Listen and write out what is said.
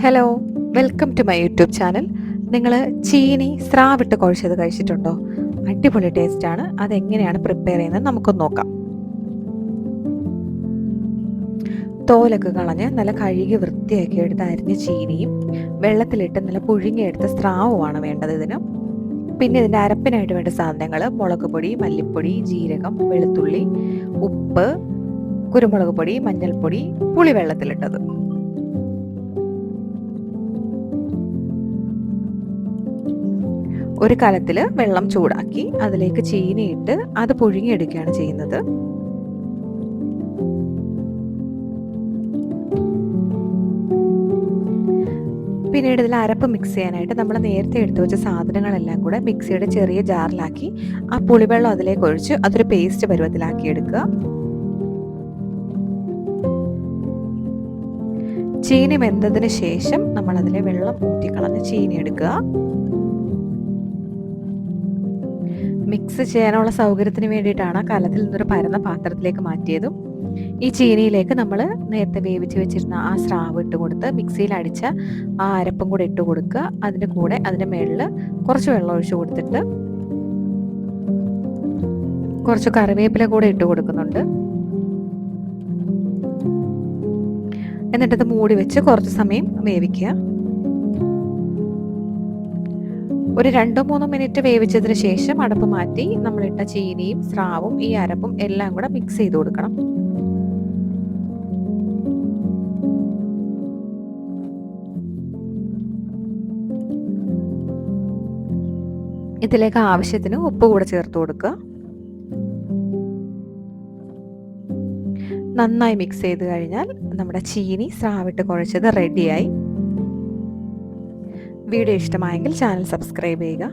Hello welcome to my YouTube channel നിങ്ങൾ ചീനി സ്രാവിട്ട് കുഴച്ചത് കഴിച്ചിട്ടുണ്ടോ? അടിപൊളി ടേസ്റ്റ് ടേസ്റ്റാണ് അതെങ്ങനെയാണ് പ്രിപ്പയർ ചെയ്യുന്നത് നമുക്കൊന്ന് നോക്കാം. തോലൊക്കെ കളഞ്ഞ് നല്ല കഴുകി വൃത്തിയാക്കി എടുത്ത് അരിഞ്ഞ ചീനിയും വെള്ളത്തിലിട്ട് നല്ല പുഴുങ്ങിയെടുത്ത സ്രാവുമാണ് വേണ്ടത് ഇതിന്. പിന്നെ ഇതിന്റെ അരപ്പിനായിട്ട് വേണ്ട സാധനങ്ങൾ മുളക് പൊടി മല്ലിപ്പൊടി ജീരകം വെളുത്തുള്ളി ഉപ്പ് കുരുമുളക് പൊടി മഞ്ഞൾപ്പൊടി പുളി വെള്ളത്തിലിട്ടത് ഒരു കലത്തിൽ വെള്ളം ചൂടാക്കി അതിലേക്ക് ചീനിയിട്ട് അത് പുഴുങ്ങിയെടുക്കുകയാണ് ചെയ്യുന്നത്. പിന്നീട് ഇതിൽ അരപ്പ് മിക്സ് ചെയ്യാനായിട്ട് നമ്മൾ നേരത്തെ എടുത്തു വെച്ച സാധനങ്ങളെല്ലാം കൂടെ മിക്സിയുടെ ചെറിയ ജാറിലാക്കി ആ പുളിവെള്ളം അതിലേക്ക് ഒഴിച്ച് അതൊരു പേസ്റ്റ് പരുവത്തിലാക്കി എടുക്കുക. ചീനി വെന്തതിന് ശേഷം നമ്മൾ അതിലെ വെള്ളം ഊറ്റിക്കളഞ്ഞ് ചീനി എടുക്കുക മിക്സ് ചെയ്യാനുള്ള സൗകര്യത്തിന് വേണ്ടിയിട്ടാണ് കലത്തിൽ നിന്നൊരു പരന്ന പാത്രത്തിലേക്ക് മാറ്റിയതും. ഈ ചീനിയിലേക്ക് നമ്മൾ നേരത്തെ വേവിച്ച് വെച്ചിരുന്ന ആ സ്രാവ് ഇട്ട് കൊടുത്ത് മിക്സിയിൽ അടിച്ച ആ അരപ്പും കൂടെ ഇട്ട് കൊടുക്കുക. അതിന്റെ കൂടെ അതിന്റെ മുകളിൽ കുറച്ച് വെള്ളം ഒഴിച്ച് കൊടുത്തിട്ട് കുറച്ച് കറിവേപ്പില കൂടെ ഇട്ട് കൊടുക്കുന്നുണ്ട്. എന്നിട്ടത് മൂടി വെച്ച് കുറച്ച് സമയം വേവിക്കുക. ഒരു രണ്ടോ മൂന്നോ മിനിറ്റ് വേവിച്ചതിന് ശേഷം അടപ്പ് മാറ്റി നമ്മളിട്ട ചീനിയും സ്രാവും ഈ അരപ്പും എല്ലാം കൂടെ മിക്സ് ചെയ്ത് കൊടുക്കണം. ഇതിലേക്ക് ആവശ്യത്തിന് ഉപ്പ് കൂടെ ചേർത്ത് കൊടുക്കുക. നന്നായി മിക്സ് ചെയ്ത് കഴിഞ്ഞാൽ നമ്മുടെ ചീനി സ്രാവിട്ട് കുഴച്ചത് റെഡിയായി വീഡിയോ ഇഷ്ടമായെങ്കിൽ ചാനൽ സബ്സ്ക്രൈബ് ചെയ്യുക.